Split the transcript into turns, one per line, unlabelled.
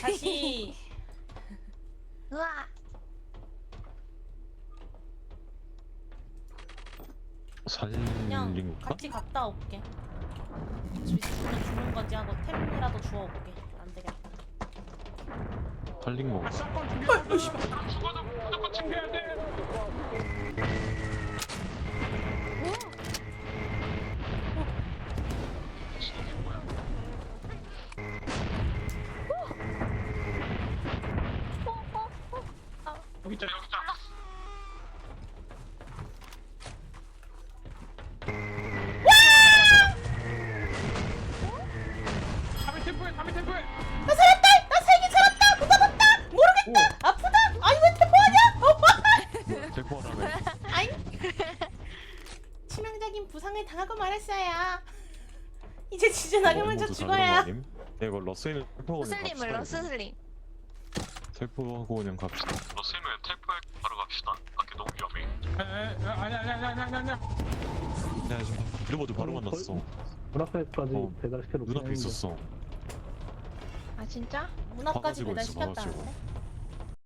다시
우와.
그냥
살린 건가?
같이 갔다 올게. 있으면 주는 거지 하고 템이라도 주워 올게. 안 되겠다.
살린 건가?
여기 있다 여기 있다 담배 템포해 담배 템포해
나 살았다! 나 살긴 살았다! 못 잡았다! 모르겠다! 아프다! 아이 왜 태포하냐?
대포하라며
아이 치명적인 부상을 당하고 말았어요. 이제 진짜 나게 먼저 죽어야.
네 이거
슬림을
갑시다
러스슬림.
텔포하고 그냥 갑시다
러스인은 텔포에 바로 갑시다. 밖에 너무 위험해.
에에 아니 아니 아니 아니 아니 아니
내가 지금 빌보드 바로 만났어
문 앞에까지
어,
배달시켜 놓고
눈앞에 있었어
아 진짜?
문 앞까지
있어,
배달시켰다는데?